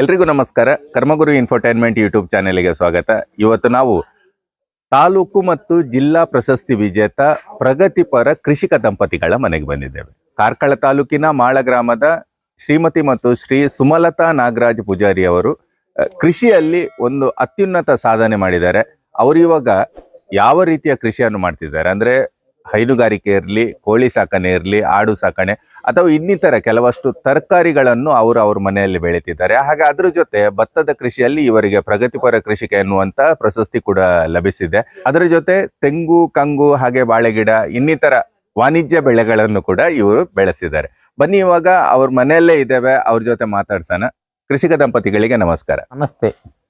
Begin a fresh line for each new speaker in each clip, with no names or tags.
ಎಲ್ರಿಗೂ ನಮಸ್ಕಾರ. ಕರ್ಮಗುರು infotainment YouTube ಚಾನೆಲ್ಗೆ ಸ್ವಾಗತ. ಇವತ್ತು ನಾವು ತಾಲೂಕು ಮತ್ತು ಜಿಲ್ಲಾ ಪ್ರಶಸ್ತಿ ವಿಜೇತ ಪ್ರಗತಿಪರ ಕೃಷಿಕ ದಂಪತಿಗಳ ಮನೆಗೆ ಬಂದಿದ್ದೇವೆ. ಕಾರ್ಕಳ ತಾಲೂಕಿನ ಮಾಳ ಗ್ರಾಮದ ಶ್ರೀಮತಿ ಮತ್ತು ಶ್ರೀ ಸುಮಲತಾ ನಾಗರಾಜ್ ಪೂಜಾರಿ ಅವರು ಕೃಷಿಯಲ್ಲಿ ಒಂದು ಅತ್ಯುನ್ನತ ಸಾಧನೆ ಮಾಡಿದ್ದಾರೆ. ಅವರು ಇವಾಗ ಯಾವ ರೀತಿಯ ಕೃಷಿಯನ್ನು ಮಾಡ್ತಿದ್ದಾರೆ? ಅಂದ್ರೆ ಹೈನುಗಾರಿಕೆ ಇರಲಿ, ಕೋಳಿ ಸಾಕಣೆ ಇರಲಿ, ಆಡು ಸಾಕಣೆ ಅಥವಾ ಇನ್ನಿತರ ಕೆಲವಷ್ಟು ತರಕಾರಿಗಳನ್ನು ಅವರು ಅವ್ರ ಮನೆಯಲ್ಲಿ ಬೆಳೀತಿದ್ದಾರೆ. ಹಾಗೆ ಅದ್ರ ಜೊತೆ ಭತ್ತದ ಕೃಷಿಯಲ್ಲಿ ಇವರಿಗೆ ಪ್ರಗತಿಪರ ಕೃಷಿಕ ಎನ್ನುವಂತ ಪ್ರಶಸ್ತಿ ಕೂಡ ಲಭಿಸಿದೆ. ಅದರ ಜೊತೆ ತೆಂಗು, ಕಂಗು ಹಾಗೆ ಬಾಳೆಗಿಡ, ಇನ್ನಿತರ ವಾಣಿಜ್ಯ ಬೆಳೆಗಳನ್ನು ಕೂಡ ಇವರು ಬೆಳೆಸಿದ್ದಾರೆ. ಬನ್ನಿ ಇವಾಗ ಅವ್ರ ಮನೆಯಲ್ಲೇ ಇದ್ದೇವೆ, ಅವ್ರ ಜೊತೆ ಮಾತಾಡ್ಸೋಣ. ಕೃಷಿಕ ದಂಪತಿಗಳಿಗೆ ನಮಸ್ಕಾರ.
ನಮಸ್ತೆ.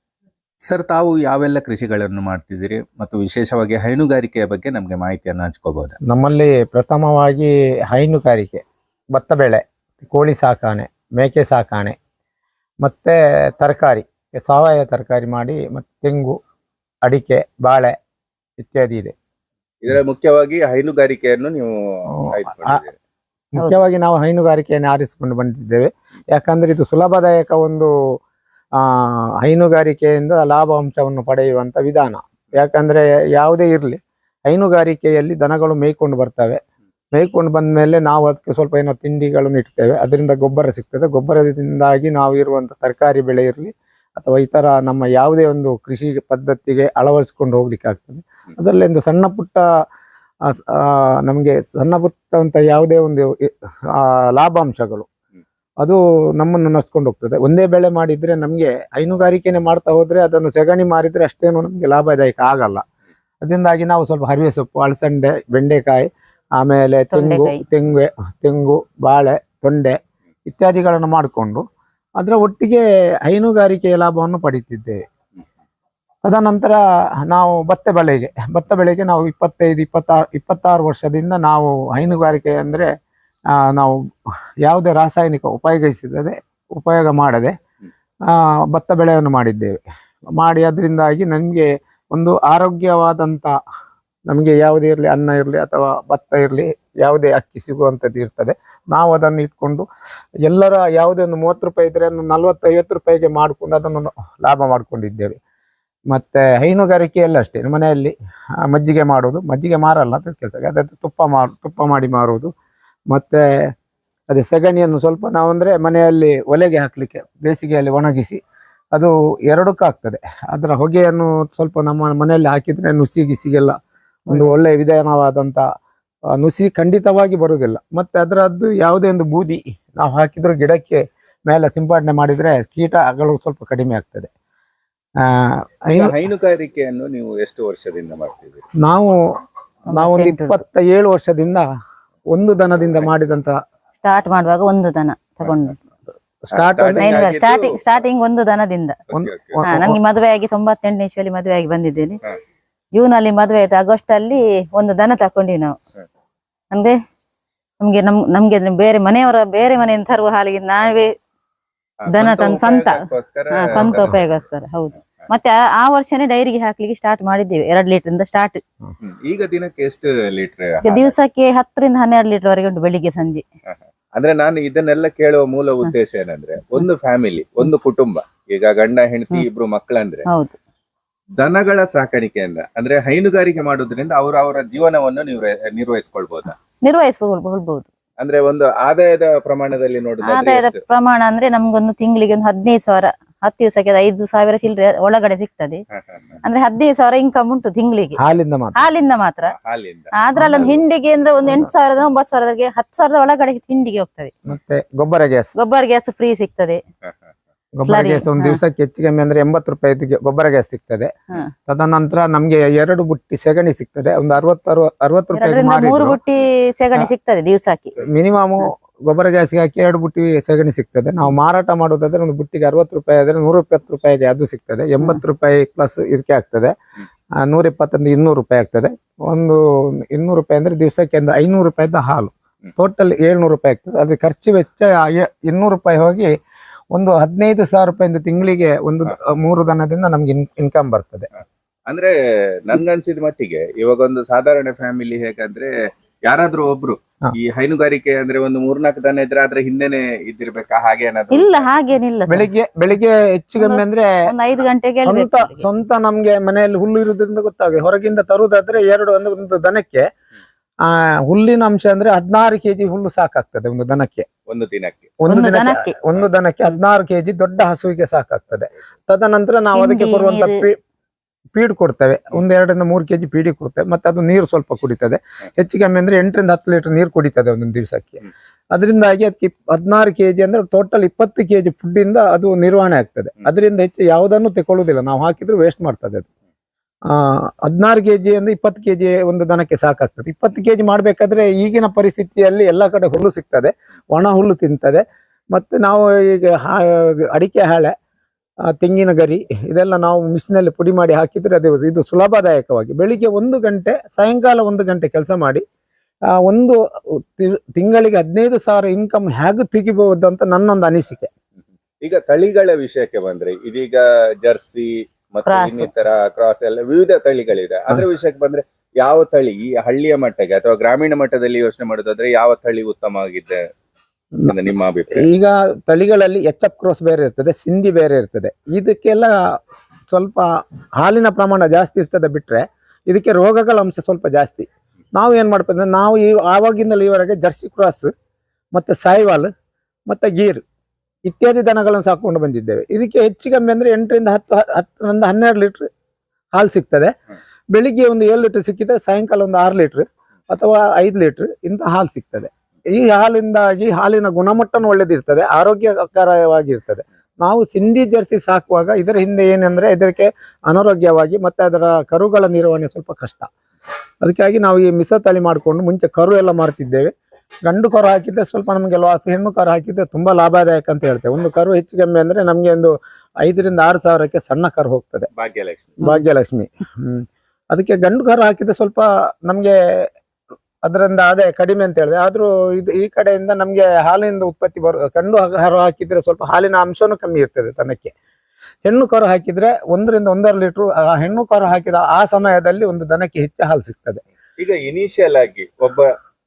ಸರ್ ತಾವು ಯಾವೆಲ್ಲ ಕೃಷಿಗಳನ್ನು ಮಾಡ್ತಿದ್ದೀರಿ ಮತ್ತು ವಿಶೇಷವಾಗಿ ಹೈನುಗಾರಿಕೆಯ ಬಗ್ಗೆ ನಮಗೆ ಮಾಹಿತಿಯನ್ನು ಹಂಚ್ಕೋಬಹುದು
ನಮ್ಮಲ್ಲಿ ಪ್ರಥಮವಾಗಿ ಹೈನುಗಾರಿಕೆ ಭತ್ತ ಬೆಳೆ ಕೋಳಿ ಸಾಕಾಣೆ ಮೇಕೆ ಸಾಕಾಣೆ ಮತ್ತೆ ತರಕಾರಿ ಸಾವಯವ ತರಕಾರಿ ಮಾಡಿ ಮತ್ತೆ ತೆಂಗು ಅಡಿಕೆ ಬಾಳೆ ಇತ್ಯಾದಿ ಇದೆ.
ಇದರ ಮುಖ್ಯವಾಗಿ ಹೈನುಗಾರಿಕೆಯನ್ನು ನೀವು ಆಯ್ದುಕೊಂಡಿದ್ದೀರಿ.
ಮುಖ್ಯವಾಗಿ ನಾವು ಹೈನುಗಾರಿಕೆಯನ್ನು ಆರಿಸಿಕೊಂಡು ಬಂದಿದ್ದೇವೆ. ಯಾಕಂದ್ರೆ ಇದು ಸುಲಭದಾಯಕ ಒಂದು ಹೈನುಗಾರಿಕೆಯಿಂದ ಲಾಭಾಂಶವನ್ನು ಪಡೆಯುವಂತ ವಿಧಾನ. ಯಾಕಂದ್ರೆ ಯಾವುದೇ ಇರಲಿ, ಹೈನುಗಾರಿಕೆಯಲ್ಲಿ ದನಗಳು ಮೇಯ್ಕೊಂಡು ಬರ್ತವೆ. ಮೇಯ್ಕೊಂಡು ಬಂದ ಮೇಲೆ ನಾವು ಅದಕ್ಕೆ ಸ್ವಲ್ಪ ಏನೋ ತಿಂಡಿಗಳನ್ನು ಇಡ್ತೇವೆ. ಅದರಿಂದ ಗೊಬ್ಬರ ಸಿಗ್ತದೆ. ಗೊಬ್ಬರದಿಂದಾಗಿ ನಾವು ಇರುವಂಥ ತರಕಾರಿ ಬೆಳೆ ಇರಲಿ, ಅಥವಾ ಇತರ ನಮ್ಮ ಯಾವುದೇ ಒಂದು ಕೃಷಿ ಪದ್ಧತಿಗೆ ಅಳವಡಿಸಿಕೊಂಡು ಹೋಗ್ಲಿಕ್ಕೆ ಆಗ್ತದೆ. ಅದರಲ್ಲಿ ಒಂದು ಸಣ್ಣ ಪುಟ್ಟ ನಮಗೆ ಸಣ್ಣ ಪುಟ್ಟಂತ ಯಾವುದೇ ಒಂದು ಲಾಭಾಂಶಗಳು. ಅದು ನಮ್ಮನ್ನು ನಡ್ಸ್ಕೊಂಡು ಹೋಗ್ತದೆ. ಒಂದೇ ಬೆಳೆ ಮಾಡಿದ್ರೆ ನಮಗೆ ಹೈನುಗಾರಿಕೆನೆ ಮಾಡ್ತಾ ಹೋದ್ರೆ ಅದನ್ನು ಸೆಗಣಿ ಮಾರಿದ್ರೆ ಅಷ್ಟೇನು ನಮಗೆ ಲಾಭದಾಯಕ ಆಗಲ್ಲ. ಅದರಿಂದಾಗಿ ನಾವು ಸ್ವಲ್ಪ ಹರಿವೆ ಸೊಪ್ಪು ಅಳಸಂಡೆ ಬೆಂಡೆಕಾಯಿ ಆಮೇಲೆ ತೆಂಗು. ತೆಂಗು ತೆಂಗು ಬಾಳೆ ತೊಂಡೆ ಇತ್ಯಾದಿಗಳನ್ನು ಮಾಡಿಕೊಂಡು ಅದರ ಒಟ್ಟಿಗೆ ಹೈನುಗಾರಿಕೆಯ ಲಾಭವನ್ನು ಪಡೀತಿದ್ದೇವೆ. ತದನಂತರ ನಾವು ಭತ್ತ ಬೆಳೆಗೆ ಭತ್ತ ಬೆಳೆಗೆ ನಾವು ಇಪ್ಪತ್ತೈದು ಇಪ್ಪತ್ತಾರು ಇಪ್ಪತ್ತಾರು ವರ್ಷದಿಂದ ನಾವು ಹೈನುಗಾರಿಕೆ ಅಂದರೆ ನಾವು ಯಾವುದೇ ರಾಸಾಯನಿಕ ಉಪಯೋಗಿಸಿದರೆ ಉಪಯೋಗ ಮಾಡದೆ ಭತ್ತ ಬೆಳೆಯನ್ನು ಮಾಡಿದ್ದೇವೆ. ಮಾಡಿ ಅದರಿಂದಾಗಿ ನನಗೆ ಒಂದು ಆರೋಗ್ಯವಾದಂಥ ನಮಗೆ ಯಾವುದೇ ಇರಲಿ ಅನ್ನ ಇರಲಿ ಅಥವಾ ಭತ್ತ ಇರಲಿ ಯಾವುದೇ ಅಕ್ಕಿ ಸಿಗುವಂಥದ್ದು ಇರ್ತದೆ. ನಾವು ಅದನ್ನು ಇಟ್ಕೊಂಡು ಎಲ್ಲರ ಯಾವುದೇ ಒಂದು ಮೂವತ್ತು ರೂಪಾಯಿ ಒಂದು ನಲ್ವತ್ತು ಐವತ್ತು ರೂಪಾಯಿಗೆ ಮಾಡಿಕೊಂಡು ಅದನ್ನು ಲಾಭ ಮಾಡಿಕೊಂಡಿದ್ದೇವೆ. ಮತ್ತು ಹೈನುಗಾರಿಕೆಯಲ್ಲಿ ಅಷ್ಟೇ. ಮನೆಯಲ್ಲಿ ಮಜ್ಜಿಗೆ ಮಾಡೋದು ಮಜ್ಜಿಗೆ ಮಾರಲ್ಲ ಅದ್ರ ಕೆಲಸಕ್ಕೆ ಅದೇ ತುಪ್ಪ ಮಾರು, ತುಪ್ಪ ಮಾಡಿ ಮಾರುವುದು. ಮತ್ತೆ ಅದೇ ಸಗಣಿಯನ್ನು ಸ್ವಲ್ಪ ನಾವು ಅಂದ್ರೆ ಮನೆಯಲ್ಲಿ ಒಲೆಗೆ ಹಾಕ್ಲಿಕ್ಕೆ ಬೇಸಿಗೆಯಲ್ಲಿ ಒಣಗಿಸಿ ಅದು ಎರಡಕ್ಕಾಗ್ತದೆ ಅದರ ಹೊಗೆಯನ್ನು ಸ್ವಲ್ಪ ನಮ್ಮ ಮನೆಯಲ್ಲಿ ಹಾಕಿದ್ರೆ ನುಸಿ ಗಿಸಿಗೆಲ್ಲ ಒಂದು ಒಳ್ಳೆ ವಿಧಾನವಾದಂತ ನುಸಿ ಖಂಡಿತವಾಗಿ ಬರುವುದಿಲ್ಲ. ಮತ್ತೆ ಅದರದ್ದು ಯಾವುದೇ ಒಂದು ಬೂದಿ ನಾವು ಹಾಕಿದ್ರು ಗಿಡಕ್ಕೆ ಮೇಲೆ ಸಿಂಪಡಣೆ ಮಾಡಿದ್ರೆ ಕೀಟಗಳು ಸ್ವಲ್ಪ ಕಡಿಮೆ ಆಗ್ತದೆ. ಆ, ಹೈನು-
ಹೈನುಗಾರಿಕೆಯನ್ನು ನೀವು ಎಷ್ಟು ವರ್ಷದಿಂದ ಮಾಡ್ತೀವಿ
ನಾವು ನಾವು
ಒಂದು
ಇಪ್ಪತ್ತ ಏಳು ವರ್ಷದಿಂದ ಒಂದು ದನದಿಂದ ಮಾಡಿದಂತ
ಸ್ಟಾರ್ಟ್ ಮಾಡುವಾಗ ಒಂದು ದನ ತಗೊಂಡು
ಸ್ಟಾರ್ಟ್
ಸ್ಟಾರ್ಟಿಂಗ್ ಸ್ಟಾರ್ಟಿಂಗ್ ಒಂದು ದನದಿಂದ. ಹಾ, ನನ್ಗೆ ಮದುವೆ ಆಗಿ ತೊಂಬತ್ತೆಂಟನೇ ಇಸ್ವಿಯಲ್ಲಿ ಮದುವೆ ಆಗಿ ಬಂದಿದ್ದೇನೆ ಜೂನ್ ಅಲ್ಲಿ ಮದುವೆ ಆಯ್ತು ಆಗಸ್ಟ್ ಅಲ್ಲಿ ಒಂದು ದನ ತಕೊಂಡಿವಿ ನಾವು. ಅಂದ್ರೆ ನಮ್ಗೆ ನಮ್ ನಮ್ಗೆ ಅದನ್ನ ಬೇರೆ ಮನೆಯವರ ಬೇರೆ ಮನೆಯಿಂದ ತರುವ ಹಾಲಿಗೆ ನಾವೇ ದನ ತಂದು ಸ್ವಂತ. ಹಾ, ಸ್ವಂತ
ಉಪಯೋಗಿಸ್ತಾರೆ
ಉಪಯೋಗಸ್ಕರ ಹೌದು ಮತ್ತೆ ಆ- ಆ ವರ್ಷನೇ ಡೈರಿಗೆ ಹಾಕ್ಲಿಕ್ಕೆ ಸ್ಟಾರ್ಟ್ ಮಾಡಿದ್ದೇವೆ ಎರಡು ಲೀಟರ್ ಇಂದ ಸ್ಟಾರ್ಟ್
ಈಗ ದಿನಕ್ಕೆ ಎಷ್ಟು ಲೀಟರ್
ದಿವಸಕ್ಕೆ ಹತ್ತರಿಂದ ಹನ್ನೆರಡು ಲೀಟರ್ ವರೆಗೆ ಉಂಟು ಬೆಳಿಗ್ಗೆ ಸಂಜೆ.
ಅಂದ್ರೆ ನಾನು ಇದನ್ನೆಲ್ಲ ಕೇಳುವ ಮೂಲ ಉದ್ದೇಶ ಏನಂದ್ರೆ ಒಂದು ಫ್ಯಾಮಿಲಿ ಒಂದು ಕುಟುಂಬ ಈಗ ಗಂಡ ಹೆಂಡತಿ ಇಬ್ರು ಮಕ್ಕಳಂದ್ರೆ
ಹೌದು.
ದನಗಳ ಸಾಕಾಣಿಕೆಯಿಂದ ಅಂದ್ರೆ ಹೈನುಗಾರಿಕೆ ಮಾಡೋದ್ರಿಂದ ಅವ್ರ ಅವರ ಜೀವನವನ್ನು ನಿರ್ವ- ನಿರ್ವಹಿಸ್ಕೊಳ್ಬಹುದಾ
ನಿರ್ವಹಿಸಬಹುದು
ಅಂದ್ರೆ ಒಂದು ಆದಾಯದ ಪ್ರಮಾಣದಲ್ಲಿ ನೋಡಿದ್ರೆ
ಆದಾಯದ ಪ್ರಮಾಣ ಅಂದ್ರೆ ನಮ್ಗೊಂದು ತಿಂಗಳಿಗೆ ಒಂದು ಹದಿನೈದು ಸಾವಿರ. ಹತ್ತು ದಿವಸಕ್ಕೆ ಅದು ಐದು ಸಾವಿರ ಚಿಲ್ಲರೆ ಒಳಗಡೆ ಸಿಗ್ತದೆ. ಅಂದ್ರೆ ಹದಿನೈದು ಸಾವಿರ ಇನ್ಕಮ್ ಉಂಟು ತಿಂಗಳಿಗೆ.
ಹಾಲಿಂದ ಮಾತ್ರ.
ಹಾಲಿಂದ ಮಾತ್ರ.
ಹಾಲಿಂದ.
ಅದ್ರಲ್ಲಿ ಒಂದು ಹಿಂಡಿಗೆ ಅಂದ್ರೆ ಒಂದು ಎಂಟು ಸಾವಿರದ ಒಂಬತ್ತು ಸಾವಿರದವರೆಗೆ ಹತ್ತು ಸಾವಿರದ ಒಳಗಡೆ ಹಿಂಡಿಗೆ ಹೋಗ್ತದೆ.
ಮತ್ತೆ ಗೊಬ್ಬರ ಗ್ಯಾಸ್.
ಗೊಬ್ಬರ ಗ್ಯಾಸ್ ಫ್ರೀ ಸಿಗ್ತದೆ.
ಗೊಬ್ಬರ ಗ್ಯಾಸ್ ಒಂದು. ದಿವಸಕ್ಕೆ ಹೆಚ್ಚು ಕಮ್ಮಿ ಅಂದ್ರೆ ಎಂಬತ್ತು ರೂಪಾಯಿ ಗೊಬ್ಬರ ಗ್ಯಾಸ್ ಸಿಗ್ತದೆ. ತದನಂತರ ನಮ್ಗೆ ಎರಡು ಬುಟ್ಟಿ ಸೆಗಣಿ ಸಿಗ್ತದೆ. ಒಂದು ಅರವತ್ತು ಅರವತ್ತು ರೂಪಾಯಿ
ಮೂರು ಬುಟ್ಟಿ ಸೆಗಣಿ ಸಿಗ್ತದೆ ದಿವಸಕ್ಕೆ.
ಮಿನಿಮಮ್ ಗೊಬ್ಬರ ಗ್ಯಾಸ್ಗೆ ಹಾಕಿ ಎರಡು ಬುಟ್ಟಿ ಸಗಣಿ ಸಿಗ್ತದೆ. ನಾವು ಮಾರಾಟ ಮಾಡೋದಾದ್ರೆ ಒಂದು ಬುಟ್ಟಿಗೆ ಅರವತ್ತು ರೂಪಾಯಿ ಆದರೆ ನೂರ ಇಪ್ಪತ್ತು ರೂಪಾಯಿಗೆ ಅದು ಸಿಗ್ತದೆ. ಎಂಬತ್ತು ರೂಪಾಯಿ ಪ್ಲಸ್ ಇದಕ್ಕೆ ಆಗ್ತದೆ. ನೂರ ಇಪ್ಪತ್ತೊಂದು ಇನ್ನೂರು ರೂಪಾಯಿ ಆಗ್ತದೆ. ಒಂದು ಇನ್ನೂರು ರೂಪಾಯಿ ಅಂದ್ರೆ ದಿವಸಕ್ಕೆ ಒಂದು ಐನೂರು ರೂಪಾಯಿದ ಹಾಲು. ಟೋಟಲ್ ಏಳ್ನೂರು ರೂಪಾಯಿ ಆಗ್ತದೆ. ಅದು ಖರ್ಚು ವೆಚ್ಚ ಇನ್ನೂರು ರೂಪಾಯಿ ಹೋಗಿ ಒಂದು ಹದಿನೈದು ಸಾವಿರ ರೂಪಾಯಿಂದ ತಿಂಗಳಿಗೆ ಒಂದು ಮೂರು ದನದಿಂದ ನಮ್ಗೆ ಇನ್ಕಮ್ ಬರ್ತದೆ.
ಅಂದ್ರೆ ನನ್ಗನ್ಸಿದ ಮಟ್ಟಿಗೆ ಇವಾಗ ಒಂದು ಸಾಧಾರಣ ಫ್ಯಾಮಿಲಿ ಹೇಗಂದ್ರೆ ಯಾರಾದ್ರೂ ಒಬ್ರು ಈ ಹೈನುಗಾರಿಕೆ ಅಂದ್ರೆ ಒಂದು ಮೂರ್ನಾಲ್ಕು ದನ ಇದ್ರೆ ಅದ್ರ ಹಿಂದೆನೆ ಇದ್ದಿರ್ಬೇಕಾ? ಹಾಗೆ ಏನಾದ್ರು?
ಇಲ್ಲ ಹಾಗೇನಿಲ್ಲ
ಬೆಳಿಗ್ಗೆ ಬೆಳಿಗ್ಗೆ ಹೆಚ್ಚು ಕಮ್ಮಿ ಅಂದ್ರೆ
ಒಂದ್ ಐದು ಗಂಟೆಗೆ ಎಲ್ಬೇಕು
ಸ್ವಂತ ನಮ್ಗೆ ಮನೆಯಲ್ಲಿ ಹುಲ್ಲು ಇರುದ್ರಿಂದ ಗೊತ್ತಾಗುತ್ತೆ. ಹೊರಗಿಂದ ತರುವುದಾದ್ರೆ ಎರಡು ಒಂದು ಒಂದು ದನಕ್ಕೆ ಆ ಹುಲ್ಲಿನ ಅಂಶ ಅಂದ್ರೆ ಹದಿನಾರು ಕೆಜಿ ಹುಲ್ಲು ಸಾಕಾಗ್ತದೆ ಒಂದು ದನಕ್ಕೆ.
ಒಂದು ದಿನಕ್ಕೆ.
ಒಂದು
ಒಂದು
ದಿನಕ್ಕೆ
ದನಕ್ಕೆ.
ಒಂದು ದನಕ್ಕೆ ಹದಿನಾರು ಕೆಜಿ ದೊಡ್ಡ ಹಸುವಿಗೆ ಸಾಕಾಗ್ತದೆ. ತದನಂತರ ನಾವು ಅದಕ್ಕೆ
ನೀರು.
ಪೀ- ಫೀಡ್ ಕೊಡ್ತೇವೆ. ಒಂದ್ ಎರಡರಿಂದ ಮೂರು ಕೆಜಿ ಪೀಡಿ ಕೊಡ್ತೇವೆ. ಮತ್ತೆ ಅದು ನೀರು ಸ್ವಲ್ಪ ಕುಡಿತದೆ. ಹೆಚ್ಚು ಕಮ್ಮಿ ಅಂದರೆ ಎಂಟರಿಂದ ಹತ್ತು ಲೀಟರ್ ನೀರು ಕುಡಿತದೆ ಒಂದೊಂದು ದಿವಸಕ್ಕೆ. ಅದರಿಂದಾಗಿ ಅದಕ್ಕೆ ಹದಿನಾರು ಕೆ ಜಿ ಅಂದ್ರೆ ಟೋಟಲ್ ಇಪ್ಪತ್ತು ಕೆಜಿ ಫುಡ್ ಇಂದ ಅದು ನಿರ್ವಹಣೆ ಆಗ್ತದೆ. ಅದರಿಂದ ಹೆಚ್ಚು ಯಾವುದನ್ನು ತಗೊಳ್ಳೋದಿಲ್ಲ ನಾವು ಹಾಕಿದ್ರೆ ವೇಸ್ಟ್ ಮಾಡ್ತದೆ ಅದು. ಹದಿನಾರು ಕೆ ಜಿ ಅಂದ್ರೆ ಇಪ್ಪತ್ತು ಕೆ ಜಿ ಒಂದು ದನಕ್ಕೆ ಸಾಕಾಗ್ತದೆ. ಇಪ್ಪತ್ತು ಕೆ ಜಿ ಮಾಡಬೇಕಾದ್ರೆ ಈಗಿನ ಪರಿಸ್ಥಿತಿಯಲ್ಲಿ ಎಲ್ಲ ಕಡೆ ಹುಲ್ಲು ಸಿಗ್ತದೆ. ಒಣ ಹುಲ್ಲು ತಿಂತದೆ. ಮತ್ತೆ ನಾವು ಈಗ ಹಾ- ಅಡಿಕೆ ಹಾಳೆ ತೆಂಗಿನ ಗರಿ ಇದೆಲ್ಲ ನಾವು ಮಿಸ್ನಲ್ಲಿ ಪುಡಿ ಮಾಡಿ ಹಾಕಿದ್ರೆ ಅದೇ ಇದು ಸುಲಭದಾಯಕವಾಗಿ. ಬೆಳಿಗ್ಗೆ ಒಂದು ಗಂಟೆ ಸಾಯಂಕಾಲ ಒಂದು ಗಂಟೆ ಕೆಲಸ ಮಾಡಿ ಆ, ಒಂದು ತಿಂಗಳಿಗೆ ಹದಿನೈದು ಸಾವಿರ ಇನ್ಕಮ್ ಹೇಗೆ ತೆಗಿಬಹುದು ಅಂತ ನನ್ನೊಂದು ಅನಿಸಿಕೆ.
ಈಗ ತಳಿಗಳ ವಿಷಯಕ್ಕೆ ಬಂದ್ರೆ ಇದೀಗ ಜರ್ಸಿ ಮತ್ತು ಇನ್ನಿತರ ಕ್ರಾಸ್ ಎಲ್ಲ ವಿವಿಧ ತಳಿಗಳಿದೆ. ಅದ್ರ ವಿಷಯಕ್ಕೆ ಬಂದ್ರೆ ಯಾವ ತಳಿ ಈ ಹಳ್ಳಿಯ ಮಟ್ಟಕ್ಕೆ ಅಥವಾ ಗ್ರಾಮೀಣ ಮಟ್ಟದಲ್ಲಿ ಯೋಚನೆ ಮಾಡೋದಾದ್ರೆ ಯಾವ ತಳಿ ಉತ್ತಮವಾಗಿದೆ? ನಿಮ್ಮ ಅಭಿಪ್ರಾಯ?
ಈಗ ತಳಿಗಳಲ್ಲಿ ಎಚ್ ಎಫ್ ಕ್ರಾಸ್ ಬೇರೆ ಇರ್ತದೆ ಸಿಂಧಿ ಬೇರೆ ಇರ್ತದೆ. ಇದಕ್ಕೆಲ್ಲ ಸ್ವಲ್ಪ ಹಾಲಿನ ಪ್ರಮಾಣ ಜಾಸ್ತಿ ಇರ್ತದೆ ಬಿಟ್ಟರೆ ಇದಕ್ಕೆ ರೋಗಗಳ ಅಂಶ ಸ್ವಲ್ಪ ಜಾಸ್ತಿ. ನಾವು ಏನು ಮಾಡ್ಬೋದು ನಾವು ಈ ಆವಾಗಿಂದಲೂ ಈವರೆಗೆ ಜರ್ಸಿ ಕ್ರಾಸ್ ಮತ್ತು ಸಾಯಿವಾಲ್ ಮತ್ತು ಗೀರ್ ಇತ್ಯಾದಿ ದನಗಳನ್ನು ಸಾಕೊಂಡು ಬಂದಿದ್ದೇವೆ. ಇದಕ್ಕೆ ಹೆಚ್ಚು ಕಮ್ಮಿ ಅಂದರೆ ಎಂಟರಿಂದ ಹತ್ತು ಹತ್ತರಿಂದ ಹನ್ನೆರಡು ಲೀಟ್ರ್ ಹಾಲು ಸಿಗ್ತದೆ. ಬೆಳಿಗ್ಗೆ ಒಂದು ಏಳು ಲೀಟ್ರ್ ಸಿಕ್ಕಿದ್ರೆ ಸಾಯಂಕಾಲ ಒಂದು ಆರು ಲೀಟ್ರ್ ಅಥವಾ ಐದು ಲೀಟ್ರ್ ಇಂಥ ಹಾಲು ಸಿಗ್ತದೆ. ಈ ಹಾಲಿಂದಾಗಿ ಹಾಲಿನ ಗುಣಮಟ್ಟನೂ ಒಳ್ಳೆದಿರ್ತದೆ ಆರೋಗ್ಯಕರವಾಗಿರ್ತದೆ. ನಾವು ಸಿಂಧಿ ಜರ್ಸಿ ಸಾಕುವಾಗ ಇದರ ಹಿಂದೆ ಏನಂದ್ರೆ ಇದಕ್ಕೆ ಅನಾರೋಗ್ಯವಾಗಿ ಮತ್ತೆ ಅದರ ಕರುಗಳ ನಿರ್ವಹಣೆ ಸ್ವಲ್ಪ ಕಷ್ಟ. ಅದಕ್ಕಾಗಿ ನಾವು ಈ ಮಿಸ ತಳಿ ಮಾಡಿಕೊಂಡು ಮುಂಚೆ ಕರು ಎಲ್ಲ ಮಾಡ್ತಿದ್ದೇವೆ ಗಂಡು ಕರು ಹಾಕಿದ್ರೆ ಸ್ವಲ್ಪ ನಮಗೆ ಲಾಸ್ ಹೆಣ್ಣು ಕರು ಹಾಕಿದ್ರೆ ತುಂಬಾ ಲಾಭದಾಯಕ ಅಂತ ಹೇಳ್ತೇವೆ. ಒಂದು ಕರು ಹೆಚ್ಚು ಕಮ್ಮಿ ಅಂದ್ರೆ ನಮಗೆ ಒಂದು ಐದರಿಂದ ಆರು ಸಾವಿರಕ್ಕೆ ಸಣ್ಣ ಕರು ಹೋಗ್ತದೆ.
ಭಾಗ್ಯಲಕ್ಷ್ಮಿ.
ಭಾಗ್ಯಲಕ್ಷ್ಮಿ. ಹ್ಮ್. ಅದಕ್ಕೆ ಗಂಡು ಕರು ಹಾಕಿದ್ರೆ ಸ್ವಲ್ಪ ನಮ್ಗೆ ಅದರಿಂದ ಅದೇ ಕಡಿಮೆ ಅಂತ ಹೇಳಿದೆ. ಆದ್ರೂ ಇದು ಈ ಕಡೆಯಿಂದ ನಮ್ಗೆ ಹಾಲಿನಿಂದ ಉತ್ಪತ್ತಿ ಬರು ಕಂಡು ಕರು ಹಾಕಿದ್ರೆ ಸ್ವಲ್ಪ ಹಾಲಿನ ಅಂಶನೂ ಕಮ್ಮಿ ಇರ್ತದೆ ತನಕ್ಕೆ. ಹೆಣ್ಣು ಕರು ಹಾಕಿದ್ರೆ ಒಂದರಿಂದ ಒಂದರ ಲೀಟರ್ ಆ ಹೆಣ್ಣು ಕರು ಹಾಕಿದ ಆ ಸಮಯದಲ್ಲಿ ಒಂದು ದನಕ್ಕೆ ಹೆಚ್ಚು ಹಾಲು ಸಿಗ್ತದೆ.
ಈಗ ಇನಿಷಿಯಲ್ ಆಗಿ ಒಬ್ಬ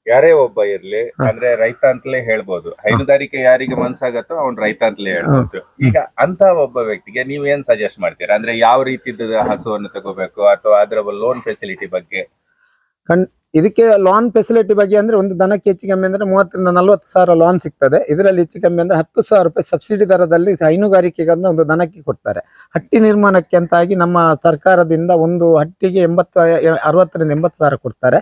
ಯಾರೇ ಒಬ್ಬ ಇರ್ಲಿ. ಅಂದ್ರೆ ರೈತ ಅಂತಲೇ ಹೇಳ್ಬೋದು. ಹೈನುಗಾರಿಕೆ ಯಾರಿಗೆ ಮನ್ಸಾಗತ್ತೋ ಅವ್ನ್ ರೈತ ಅಂತಲೇ ಹೇಳ್ಬೋದು. ಈಗ ಅಂತ ಒಬ್ಬ ವ್ಯಕ್ತಿಗೆ ನೀವ್ ಏನ್ ಸಜೆಸ್ಟ್ ಮಾಡ್ತೀರಾ? ಅಂದ್ರೆ ಯಾವ ರೀತಿದ ಹಸುವನ್ನು ತಗೋಬೇಕು? ಅಥವಾ ಅದರ ಲೋನ್ ಫೆಸಿಲಿಟಿ ಬಗ್ಗೆ?
ಇದಕ್ಕೆ ಲೋನ್ ಫೆಸಿಲಿಟಿ ಬಗ್ಗೆ ಅಂದ್ರೆ ಒಂದು ದನಕ್ಕೆ ಹೆಚ್ಚು ಕಮ್ಮಿ ಅಂದ್ರೆ ಮೂವತ್ತರಿಂದ ನಲವತ್ತು ಸಾವಿರ ಲೋನ್ ಸಿಗ್ತದೆ. ಇದರಲ್ಲಿ ಹೆಚ್ಚು ಕಮ್ಮಿ ಅಂದ್ರೆ ಹತ್ತು ಸಾವಿರ ರೂಪಾಯಿ ಸಬ್ಸಿಡಿ ದರದಲ್ಲಿ ಹೈನುಗಾರಿಕೆಗೆ ಅಂತ ಒಂದು ದನಕ್ಕೆ ಕೊಡ್ತಾರೆ. ಹಟ್ಟಿ ನಿರ್ಮಾಣಕ್ಕೆ ಅಂತಾಗಿ ನಮ್ಮ ಸರ್ಕಾರದಿಂದ ಒಂದು ಹಟ್ಟಿಗೆ ಎಂಬತ್ತು, ಅರವತ್ತರಿಂದ ಎಂಬತ್ತು ಸಾವಿರ ಕೊಡ್ತಾರೆ.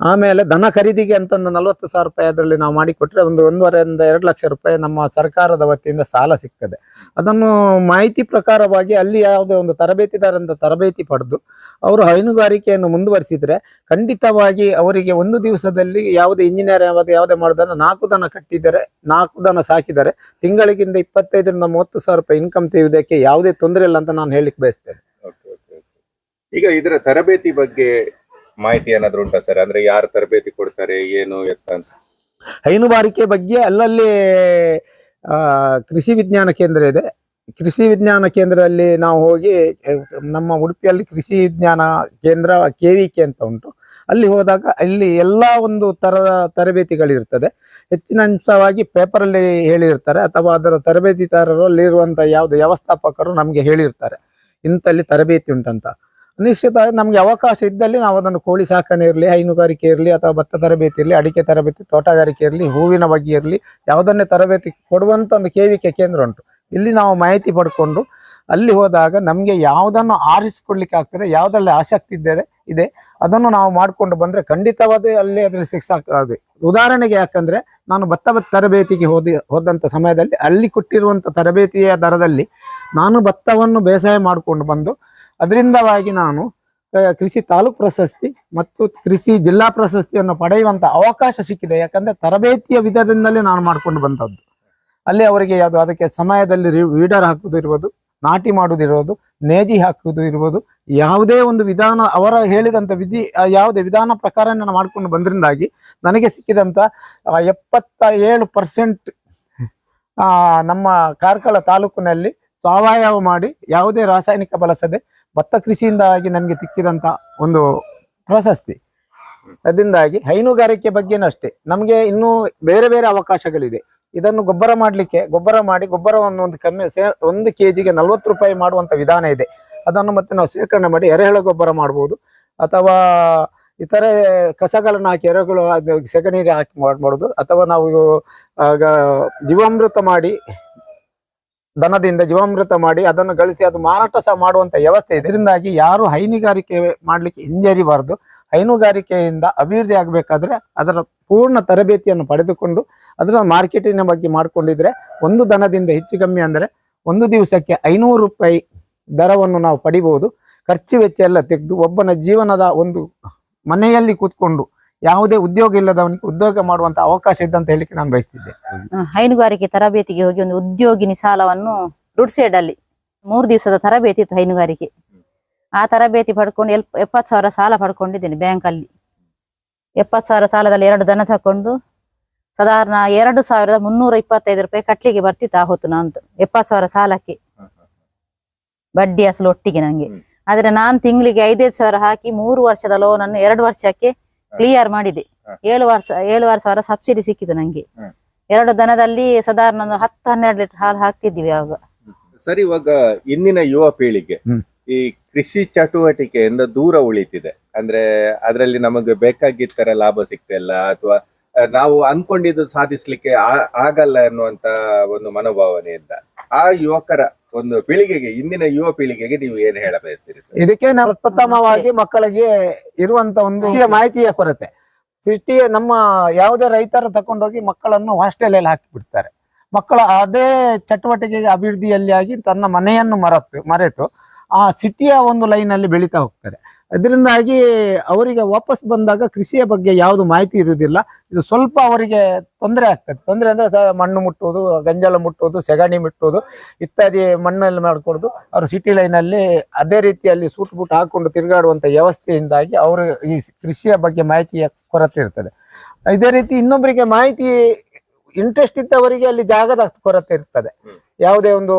ಆಮೇಲೆ ದನ ಖರೀದಿಗೆ ಅಂತ ಒಂದು ನಲವತ್ತು ಸಾವಿರ ರೂಪಾಯಿ ಅದರಲ್ಲಿ ನಾವು ಮಾಡಿಕೊಟ್ರೆ ಒಂದು ಒಂದೂವರೆಯಿಂದ ಎರಡು ಲಕ್ಷ ರೂಪಾಯಿ ನಮ್ಮ ಸರ್ಕಾರದ ವತಿಯಿಂದ ಸಾಲ ಸಿಗ್ತದೆ ಅದನ್ನು ಮಾಹಿತಿ ಪ್ರಕಾರವಾಗಿ ಅಲ್ಲಿ ಯಾವುದೇ ಒಂದು ತರಬೇತಿದಾರರಿಂದ ತರಬೇತಿ ಪಡೆದು ಅವರು ಹೈನುಗಾರಿಕೆಯನ್ನು ಮುಂದುವರಿಸಿದ್ರೆ ಖಂಡಿತವಾಗಿ ಅವರಿಗೆ ಒಂದು ದಿವಸದಲ್ಲಿ ಯಾವುದೇ ಇಂಜಿನಿಯರ್ ಯಾವುದೇ ಯಾವುದೇ ಮಾಡಿದ್ರೆ ನಾಲ್ಕು ದನ ಕಟ್ಟಿದರೆ, ನಾಲ್ಕು ದನ ಸಾಕಿದರೆ ತಿಂಗಳಿಗಿಂತ ಇಪ್ಪತ್ತೈದರಿಂದ ಮೂವತ್ತು ಸಾವಿರ ರೂಪಾಯಿ ಇನ್ಕಮ್ ತೆಗೆಯುವುದಕ್ಕೆ ಯಾವುದೇ ತೊಂದರೆ ಇಲ್ಲ ಅಂತ ನಾನು ಹೇಳಿಕ್ಕೆ ಬಯಸ್ತೇನೆ.
ಈಗ ಇದರ ತರಬೇತಿ ಬಗ್ಗೆ ಮಾಹಿತಿ ಏನಾದ್ರು ಉಂಟಾ ಸರ್? ಅಂದ್ರೆ ಯಾರು ತರಬೇತಿ ಕೊಡ್ತಾರೆ ಏನು ಎತ್ತ
ಹೈನುಗಾರಿಕೆ ಬಗ್ಗೆ ಅಲ್ಲಲ್ಲಿ ಆ, ಕೃಷಿ ವಿಜ್ಞಾನ ಕೇಂದ್ರ ಇದೆ. ಕೃಷಿ ವಿಜ್ಞಾನ ಕೇಂದ್ರದಲ್ಲಿ ನಾವು ಹೋಗಿ ನಮ್ಮ ಉಡುಪಿಯಲ್ಲಿ ಕೃಷಿ ವಿಜ್ಞಾನ ಕೇಂದ್ರ ಕೆ ವಿ ಕೆ ಅಂತ ಉಂಟು. ಅಲ್ಲಿ ಹೋದಾಗ ಅಲ್ಲಿ ಎಲ್ಲ ಒಂದು ತರದ ತರಬೇತಿಗಳಿರ್ತದೆ. ಹೆಚ್ಚಿನ ಅಂಶವಾಗಿ ಪೇಪರಲ್ಲಿ ಹೇಳಿರ್ತಾರೆ ಅಥವಾ ಅದರ ತರಬೇತಿದಾರರು ಅಲ್ಲಿರುವಂತ ಯಾವ್ದು ವ್ಯವಸ್ಥಾಪಕರು ನಮಗೆ ಹೇಳಿರ್ತಾರೆ. ಇಂಥಲ್ಲಿ ತರಬೇತಿ ಉಂಟಂತ. ನಿಶ್ಚಿತ ನಮ್ಗೆ ಅವಕಾಶ ಇದ್ದಲ್ಲಿ ನಾವು ಅದನ್ನು ಕೋಳಿ ಸಾಕಣೆ ಇರಲಿ, ಹೈನುಗಾರಿಕೆ ಇರಲಿ ಅಥವಾ ಭತ್ತ ತರಬೇತಿ ಇರಲಿ, ಅಡಿಕೆ ತರಬೇತಿ, ತೋಟಗಾರಿಕೆ ಇರಲಿ, ಹೂವಿನ ಬಗ್ಗೆ ಇರಲಿ, ಯಾವುದನ್ನೇ ತರಬೇತಿ ಕೊಡುವಂಥ ಒಂದು ಕೇವಿಕೆ ಕೇಂದ್ರ ಉಂಟು. ಇಲ್ಲಿ ನಾವು ಮಾಹಿತಿ ಪಡ್ಕೊಂಡು ಅಲ್ಲಿ ಹೋದಾಗ ನಮಗೆ ಯಾವುದನ್ನು ಆರಿಸಿಕೊಡ್ಲಿಕ್ಕೆ ಆಗ್ತದೆ, ಯಾವುದರಲ್ಲಿ ಆಸಕ್ತಿ ಇದ್ದೇವೆ ಇದೆ, ಅದನ್ನು ನಾವು ಮಾಡಿಕೊಂಡು ಬಂದರೆ ಖಂಡಿತವಾದ ಅಲ್ಲಿ ಅದರಲ್ಲಿ ಸಿಕ್ಸ್ ಆಗ್ತದೆ ಉದಾಹರಣೆಗೆ ಯಾಕಂದರೆ ನಾನು ಭತ್ತ ಭತ್ತ ತರಬೇತಿಗೆ ಹೋದಿ ಹೋದಂಥ ಸಮಯದಲ್ಲಿ ಅಲ್ಲಿ ಕೊಟ್ಟಿರುವಂಥ ತರಬೇತಿಯ ದರದಲ್ಲಿ ನಾನು ಭತ್ತವನ್ನು ಬೇಸಾಯ ಮಾಡಿಕೊಂಡು ಬಂದು ಅದರಿಂದವಾಗಿ ನಾನು ಕೃಷಿ ತಾಲೂಕು ಪ್ರಶಸ್ತಿ ಮತ್ತು ಕೃಷಿ ಜಿಲ್ಲಾ ಪ್ರಶಸ್ತಿಯನ್ನು ಪಡೆಯುವಂತ ಅವಕಾಶ ಸಿಕ್ಕಿದೆ. ಯಾಕಂದ್ರೆ ತರಬೇತಿಯ ವಿಧದಿಂದಲೇ ನಾನು ಮಾಡ್ಕೊಂಡು ಬಂದದ್ದು. ಅಲ್ಲಿ ಅವರಿಗೆ ಯಾವುದು, ಅದಕ್ಕೆ ಸಮಯದಲ್ಲಿ ವೀಡರ್ ಹಾಕುವುದಿರ್ಬೋದು ನಾಟಿ ಮಾಡುವುದಿರ್ಬೋದು ನೇಜಿ ಹಾಕುವುದು ಇರ್ಬೋದು, ಯಾವುದೇ ಒಂದು ವಿಧಾನ, ಅವರ ಹೇಳಿದಂತ ವಿಧಿ ಯಾವುದೇ ವಿಧಾನ ಪ್ರಕಾರ ನಾನು ಮಾಡ್ಕೊಂಡು ಬಂದ್ರಿಂದಾಗಿ ನನಗೆ ಸಿಕ್ಕಿದಂತ ಎಪ್ಪತ್ತ ಏಳು ಪರ್ಸೆಂಟ್ ನಮ್ಮ ಕಾರ್ಕಳ ತಾಲೂಕಿನಲ್ಲಿ ಸಾವಯವ ಮಾಡಿ ಯಾವುದೇ ರಾಸಾಯನಿಕ ಬಳಸದೆ ಭತ್ತ ಕೃಷಿಯಿಂದಾಗಿ ನನಗೆ ಸಿಕ್ಕಿದಂತ ಒಂದು ಪ್ರಶಸ್ತಿ. ಅದರಿಂದಾಗಿ ಹೈನುಗಾರಿಕೆ ಬಗ್ಗೆನೂ ಅಷ್ಟೇ. ನಮಗೆ ಇನ್ನೂ ಬೇರೆ ಬೇರೆ ಅವಕಾಶಗಳಿದೆ. ಇದನ್ನು ಗೊಬ್ಬರ ಮಾಡಲಿಕ್ಕೆ, ಗೊಬ್ಬರ ಮಾಡಿ ಗೊಬ್ಬರವನ್ನು ಒಂದು ಕಮ್ಮಿ ಸೇ, ಒಂದು ಕೆ ಜಿಗೆ ನಲ್ವತ್ತು ರೂಪಾಯಿ ಮಾಡುವಂತ ವಿಧಾನ ಇದೆ. ಅದನ್ನು ಮತ್ತೆ ನಾವು ಶೇಖರಣೆ ಮಾಡಿ ಎರೆಹುಳ ಗೊಬ್ಬರ ಮಾಡ್ಬೋದು. ಅಥವಾ ಇತರೆ ಕಸಗಳನ್ನು ಹಾಕಿ ಎರೆಗಳು ಸೆಗಣಿಗೆ ಸೆಗಣಿ ಹಾಕಿ ಮಾಡ್ಬೋದು ಅಥವಾ ನಾವು ಜೀವಾಮೃತ ಮಾಡಿ ದನದಿಂದ ಜೀವಾಮೃತ ಮಾಡಿ ಅದನ್ನು ಗಳಿಸಿ ಅದು ಮಾರಾಟ ಸಹ ಮಾಡುವಂತ ವ್ಯವಸ್ಥೆ ಇದೆ. ಇದರಿಂದಾಗಿ ಯಾರು ಹೈನುಗಾರಿಕೆ ಮಾಡ್ಲಿಕ್ಕೆ ಹಿಂಜರಿಬಾರದು. ಹೈನುಗಾರಿಕೆಯಿಂದ ಅಭಿವೃದ್ಧಿ ಆಗಬೇಕಾದ್ರೆ ಅದರ ಪೂರ್ಣ ತರಬೇತಿಯನ್ನು ಪಡೆದುಕೊಂಡು ಅದರ ಮಾರ್ಕೆಟಿನ ಬಗ್ಗೆ ಮಾಡಿಕೊಂಡಿದ್ರೆ ಒಂದು ದನದಿಂದ ಹೆಚ್ಚು ಕಮ್ಮಿ ಅಂದರೆ ಒಂದು ದಿವಸಕ್ಕೆ ಐನೂರು ರೂಪಾಯಿ ದರವನ್ನು ನಾವು ಪಡಿಬಹುದು. ಖರ್ಚು ವೆಚ್ಚ ಎಲ್ಲ ತೆಗೆದು ಒಬ್ಬನ ಜೀವನದ ಒಂದು ಮನೆಯಲ್ಲಿ ಕೂತ್ಕೊಂಡು ಯಾವುದೇ ಉದ್ಯೋಗ ಇಲ್ಲದವನಿಗೆ ಉದ್ಯೋಗ ಮಾಡುವಂತ ಅವಕಾಶ ಇದೆ ಅಂತ ಹೇಳಿಕ್ಕೆ ನಾನು ಬಯಸ್ತಿದ್ದೆ.
ಹೈನುಗಾರಿಕೆ ತರಬೇತಿಗೆ ಹೋಗಿ ಒಂದು ಉದ್ಯೋಗಿನಿ ಸಾಲವನ್ನು ರುಡ್ ಸೈಡ್ ಅಲ್ಲಿ ಮೂರು ದಿವಸದ ತರಬೇತಿ ಇತ್ತು ಹೈನುಗಾರಿಕೆ. ಆ ತರಬೇತಿ ಪಡ್ಕೊಂಡು ಎಲ್ ಎಪ್ಪತ್ತು ಸಾವಿರ ಸಾಲ ಪಡ್ಕೊಂಡಿದ್ದೇನೆ ಬ್ಯಾಂಕ್ ಅಲ್ಲಿ. ಎಪ್ಪತ್ತು ಸಾವಿರ ಸಾಲದಲ್ಲಿ ಎರಡು ದನ ತಕೊಂಡು ಸಾಧಾರಣ ಎರಡು ಸಾವಿರದ ಮುನ್ನೂರ ಇಪ್ಪತ್ತೈದು ರೂಪಾಯಿ ಕಟ್ಲಿಕ್ಕೆ ಬರ್ತಿತ್ತು ಆ ಹೊತ್ತು ನಾನು ಎಪ್ಪತ್ತು ಸಾವಿರ ಸಾಲಕ್ಕೆ. ಬಡ್ಡಿ ಅಸಲು ಒಟ್ಟಿಗೆ ನಂಗೆ.
ಹ್ಮ್.
ಆದ್ರೆ ನಾನು ತಿಂಗಳಿಗೆ ಐದೈದು ಸಾವಿರ ಹಾಕಿ ಮೂರು ವರ್ಷದ ಲೋನನ್ನು ಅನ್ನು ಎರಡು ವರ್ಷಕ್ಕೆ ಕ್ಲಿಯರ್ ಮಾಡಿದೆ. ಏಳು ವರ್ಷ ಏಳುವರೆ ಸಾವಿರ ಸಬ್ಸಿಡಿ ಸಿಕ್ಕಿತು ನಂಗೆ. ಎರಡು ದನದಲ್ಲಿ ಸಾಧಾರಣ ಒಂದು ಹತ್ತು ಹನ್ನೆರಡು ಲೀಟರ್ ಹಾಲು ಹಾಕ್ತಿದ್ವಿ ಆವಾಗ
ಸರಿ ಇವಾಗ ಇಂದಿನ ಯುವ ಪೀಳಿಗೆ ಈ ಕೃಷಿ ಚಟುವಟಿಕೆಯಿಂದ ದೂರ ಉಳಿತಿದೆ. ಅಂದ್ರೆ ಅದರಲ್ಲಿ ನಮಗೆ ಬೇಕಾಗಿತ್ತರ ಲಾಭ ಸಿಗ್ತಿಲ್ಲ ಅಥವಾ ನಾವು ಅನ್ಕೊಂಡಿದ್ದು ಸಾಧಿಸ್ಲಿಕ್ಕೆ ಆಗಲ್ಲ ಅನ್ನುವಂತ ಒಂದು ಮನೋಭಾವನೆಯಿಂದ. ಆ ಯುವಕರ ಒಂದು ಪೀಳಿಗೆಗೆ ಇಂದಿನ ಯುವ ಪೀಳಿಗೆಗೆ ನೀವು ಏನ್ ಹೇಳ ಬಯಸ್ತೀರಿ ಸರ್?
ಇದಕ್ಕೆ ನಾವು ಪ್ರಥಮವಾಗಿ ಮಕ್ಕಳಿಗೆ ಇರುವಂತ ಒಂದು ಮಾಹಿತಿಯ ಕೊರತೆ. ಸಿಟಿಯ ನಮ್ಮ ಯಾವುದೇ ರೈತರು ತಕೊಂಡೋಗಿ ಮಕ್ಕಳನ್ನು ಹಾಸ್ಟೆಲ್ ಅಲ್ಲಿ ಹಾಕಿ ಬಿಡ್ತಾರೆ ಮಕ್ಕಳ ಅದೇ ಚಟುವಟಿಕೆಗೆ ಅಭಿವೃದ್ಧಿಯಲ್ಲಿ ಆಗಿ ತನ್ನ ಮನೆಯನ್ನು ಮರೆತು ಮರೆತು ಆ ಸಿಟಿಯ ಒಂದು ಲೈನ್ ಅಲ್ಲಿ ಬೆಳೀತಾ ಹೋಗ್ತಾರೆ. ಅದರಿಂದಾಗಿ ಅವರಿಗೆ ವಾಪಸ್ ಬಂದಾಗ ಕೃಷಿಯ ಬಗ್ಗೆ ಯಾವುದು ಮಾಹಿತಿ ಇರುವುದಿಲ್ಲ. ಇದು ಸ್ವಲ್ಪ ಅವರಿಗೆ ತೊಂದರೆ ಆಗ್ತದೆ. ತೊಂದರೆ ಅಂದ್ರೆ ಮಣ್ಣು ಮುಟ್ಟೋದು ಗಂಜಲ ಮುಟ್ಟುವುದು, ಸೆಗಣಿ ಮುಟ್ಟೋದು ಇತ್ಯಾದಿ ಮಣ್ಣಲ್ಲಿ ಮಾಡಿಕೊಡೋದು ಅವರು ಸಿಟಿ ಲೈನಲ್ಲಿ ಅದೇ ರೀತಿಯಲ್ಲಿ ಸೂಟ್ ಬೂಟ್ ಹಾಕೊಂಡು ತಿರುಗಾಡುವಂತ ವ್ಯವಸ್ಥೆಯಿಂದಾಗಿ ಅವರು ಈ ಕೃಷಿಯ ಬಗ್ಗೆ ಮಾಹಿತಿಯ ಕೊರತೆ ಇರ್ತದೆ. ಇದೇ ರೀತಿ ಇನ್ನೊಬ್ಬರಿಗೆ ಮಾಹಿತಿ ಇಂಟ್ರೆಸ್ಟ್ ಇದ್ದವರಿಗೆ ಅಲ್ಲಿ ಜಾಗದ ಕೊರತೆ ಇರ್ತದೆ. ಯಾವುದೇ ಒಂದು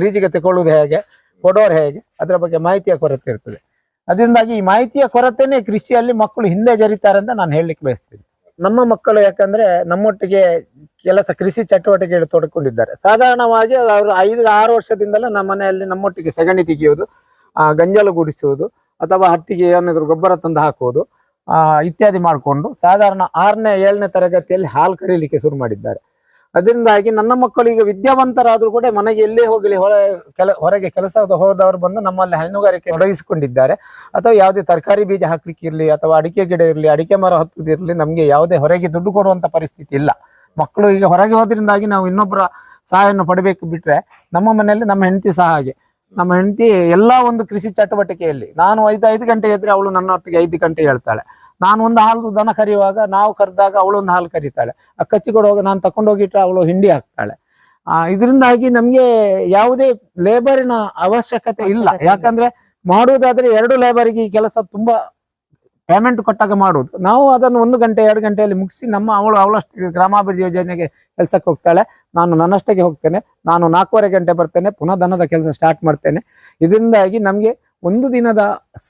ಲೀಜಿಗೆ ತಗೊಳ್ಳುವುದು ಹೇಗೆ, ಕೊಡೋರು ಹೇಗೆ, ಅದರ ಬಗ್ಗೆ ಮಾಹಿತಿಯ ಕೊರತೆ ಇರ್ತದೆ. ಅದರಿಂದಾಗಿ ಈ ಮಾಹಿತಿಯ ಕೊರತೆನೆ ಕೃಷಿಯಲ್ಲಿ ಮಕ್ಕಳು ಹಿಂದೆ ಜರಿತಾರೆ ಅಂತ ನಾನು ಹೇಳಲಿಕ್ಕೆ ಬಯಸ್ತೀನಿ. ನಮ್ಮ ಮಕ್ಕಳು ಯಾಕಂದ್ರೆ ನಮ್ಮೊಟ್ಟಿಗೆ ಕೆಲಸ ಕೃಷಿ ಚಟುವಟಿಕೆಗಳು ತೊಡಕೊಂಡಿದ್ದಾರೆ. ಸಾಧಾರಣವಾಗಿ ಅವರು ಐದು, ಆರು ವರ್ಷದಿಂದಲೇ ನಮ್ಮ ಮನೆಯಲ್ಲಿ ನಮ್ಮೊಟ್ಟಿಗೆ ಸಗಣಿ ತೆಗೆಯೋದು ಗಂಜಲು ಗುಡಿಸುವುದು, ಅಥವಾ ಹಟ್ಟಿಗೆ ಏನಾದ್ರು ಗೊಬ್ಬರ ತಂದು ಹಾಕುವುದು ಇತ್ಯಾದಿ ಮಾಡಿಕೊಂಡು ಸಾಧಾರಣ ಆರನೇ, ಏಳನೇ ತರಗತಿಯಲ್ಲಿ ಹಾಲು ಕರೀಲಿಕ್ಕೆ ಶುರು ಮಾಡಿದ್ದಾರೆ. ಅದರಿಂದಾಗಿ ನನ್ನ ಮಕ್ಕಳು ಈಗ ವಿದ್ಯಾವಂತರಾದ್ರೂ ಕೂಡ ಮನೆಗೆ ಎಲ್ಲೇ ಹೋಗಲಿ ಹೊರ ಕೆಲ, ಹೊರಗೆ ಕೆಲಸ ಹೋದವರು ಬಂದು ನಮ್ಮಲ್ಲಿ ಹೈನುಗಾರಿಕೆ ತೊಡಗಿಸಿಕೊಂಡಿದ್ದಾರೆ. ಅಥವಾ ಯಾವುದೇ ತರಕಾರಿ ಬೀಜ ಹಾಕ್ಲಿಕ್ಕೆ ಇರಲಿ, ಅಥವಾ ಅಡಿಕೆ ಗಿಡ ಇರಲಿ, ಅಡಿಕೆ ಮರ ಹತ್ತುದಿರಲಿ ನಮಗೆ ಯಾವುದೇ ಹೊರಗೆ ದುಡ್ಡು ಕೊಡುವಂತ ಪರಿಸ್ಥಿತಿ ಇಲ್ಲ. ಮಕ್ಕಳು ಈಗ ಹೊರಗೆ ಹೋದ್ರಿಂದಾಗಿ ನಾವು ಇನ್ನೊಬ್ಬರ ಸಹಾಯವನ್ನು ಪಡಬೇಕು ಬಿಟ್ರೆ ನಮ್ಮ ಮನೆಯಲ್ಲಿ ನಮ್ಮ ಹೆಂಡತಿ ಸಹ ಹಾಗೆ. ನಮ್ಮ ಹೆಂಡತಿ ಎಲ್ಲಾ ಒಂದು ಕೃಷಿ ಚಟುವಟಿಕೆಯಲ್ಲಿ, ನಾನು ಐದು ಐದು ಗಂಟೆ ಎದ್ರೆ ಅವಳು ನನ್ನ ಒಟ್ಟಿಗೆ ಐದು ಗಂಟೆ ಹೇಳ್ತಾಳೆ. ನಾನು ಒಂದು ಹಾಲು ದನ ಕರೆಯುವಾಗ ನಾವು ಕರೆದಾಗ ಅವಳು ಒಂದು ಹಾಲು ಕರೀತಾಳೆ. ಆ ಕಚ್ಚಿ ಕೊಡುವಾಗ ನಾನು ತಕೊಂಡೋಗಿಟ್ರೆ ಅವಳು ಹಿಂಡಿ ಹಾಕ್ತಾಳೆ. ಆ ಇದರಿಂದಾಗಿ ನಮ್ಗೆ ಯಾವುದೇ ಲೇಬರಿನ ಅವಶ್ಯಕತೆ ಇಲ್ಲ.
ಅವಶ್ಯಕತೆ ಇಲ್ಲ.
ಯಾಕಂದ್ರೆ ಮಾಡುವುದಾದ್ರೆ ಎರಡು ಲೇಬರಿಗೆ ಈ ಕೆಲಸ ತುಂಬಾ ಪೇಮೆಂಟ್ ಕೊಟ್ಟಾಗ ಮಾಡುವುದು. ನಾವು ಅದನ್ನು ಒಂದು ಗಂಟೆ ಎರಡು ಗಂಟೆಯಲ್ಲಿ ಮುಗಿಸಿ ನಮ್ಮ ಅವಳು ಅವಳಷ್ಟು ಗ್ರಾಮಾಭಿವೃದ್ಧಿ ಯೋಜನೆಗೆ ಕೆಲಸಕ್ಕೆ ಹೋಗ್ತಾಳೆ. ನಾನು ನನ್ನಷ್ಟಕ್ಕೆ ಹೋಗ್ತೇನೆ. ನಾನು ನಾಲ್ಕೂವರೆ ಗಂಟೆ ಬರ್ತೇನೆ. ಪುನಃ ದನದ ಕೆಲಸ ಸ್ಟಾರ್ಟ್ ಮಾಡ್ತೇನೆ. ಇದರಿಂದಾಗಿ ನಮಗೆ ಒಂದು ದಿನದ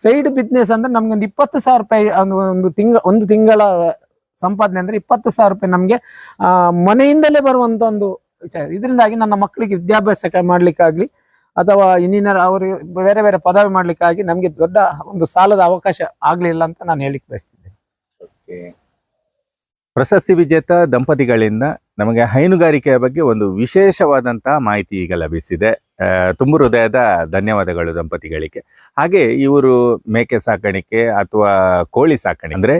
ಸೈಡ್ ಬಿಸ್ನೆಸ್ ಅಂದ್ರೆ ನಮ್ಗೆ ಒಂದು ಇಪ್ಪತ್ತು ಸಾವಿರ ರೂಪಾಯಿ, ಒಂದು ತಿಂಗಳ ಒಂದು ತಿಂಗಳ ಸಂಪಾದನೆ ಅಂದ್ರೆ ಇಪ್ಪತ್ತು ಸಾವಿರ ರೂಪಾಯಿ ನಮಗೆ ಮನೆಯಿಂದಲೇ ಬರುವಂತ ಒಂದು ವಿಚಾರ. ಇದರಿಂದಾಗಿ ನನ್ನ ಮಕ್ಕಳಿಗೆ ವಿದ್ಯಾಭ್ಯಾಸ ಮಾಡ್ಲಿಕ್ಕಾಗ್ಲಿ, ಅಥವಾ ಇನ್ನಿನ ಅವರು ಬೇರೆ ಬೇರೆ ಪದವಿ ಮಾಡ್ಲಿಕ್ಕಾಗಿ ನಮಗೆ ದೊಡ್ಡ ಒಂದು ಸಾಲದ ಅವಕಾಶ ಆಗ್ಲಿಲ್ಲ ಅಂತ ನಾನು ಹೇಳಿಕ್ ಬಯಸ್ತಿದ್ದೆ
ಪ್ರಶಸ್ತಿ ವಿಜೇತ ದಂಪತಿಗಳಿಂದ ನಮಗೆ ಹೈನುಗಾರಿಕೆಯ ಬಗ್ಗೆ ಒಂದು ವಿಶೇಷವಾದಂತಹ ಮಾಹಿತಿ ಈಗ ಲಭಿಸಿದೆ. ತುಂಬು ಹೃದಯದ ಧನ್ಯವಾದಗಳು ದಂಪತಿಗಳಿಗೆ. ಹಾಗೆ ಇವರು ಮೇಕೆ ಸಾಕಾಣಿಕೆ ಅಥವಾ ಕೋಳಿ ಸಾಕಾಣಿಕೆ ಅಂದ್ರೆ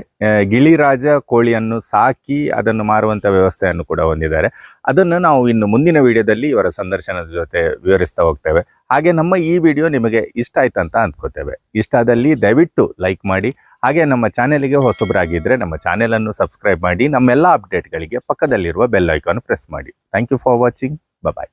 ಗಿಳಿರಾಜ ಕೋಳಿಯನ್ನು ಸಾಕಿ ಅದನ್ನು ಮಾರುವಂತ ವ್ಯವಸ್ಥೆಯನ್ನು ಕೂಡ ಹೊಂದಿದ್ದಾರೆ. ಅದನ್ನು ನಾವು ಇನ್ನು ಮುಂದಿನ ವಿಡಿಯೋದಲ್ಲಿ ಇವರ ಸಂದರ್ಶನದ ಜೊತೆ ವಿವರಿಸ್ತಾ ಹೋಗ್ತೇವೆ. ಹಾಗೆ ನಮ್ಮ ಈ ವಿಡಿಯೋ ನಿಮಗೆ ಇಷ್ಟ ಆಯ್ತಂತ ಅಂದ್ಕೋತೇವೆ. ಇಷ್ಟ ಆದಲ್ಲಿ ದಯವಿಟ್ಟು ಲೈಕ್ ಮಾಡಿ, ಹಾಗೆ ನಮ್ಮ ಚಾನೆಲ್ಗೆ ಹೊಸಬರಾಗಿದ್ದರೆ ನಮ್ಮ ಚಾನೆಲನ್ನು ಸಬ್ಸ್ಕ್ರೈಬ್ ಮಾಡಿ, ನಮ್ಮೆಲ್ಲ ಅಪ್ಡೇಟ್ಗಳಿಗೆ ಪಕ್ಕದಲ್ಲಿರುವ ಬೆಲ್ ಐಕಾನ್ ಪ್ರೆಸ್ ಮಾಡಿ. Thank you for watching. Bye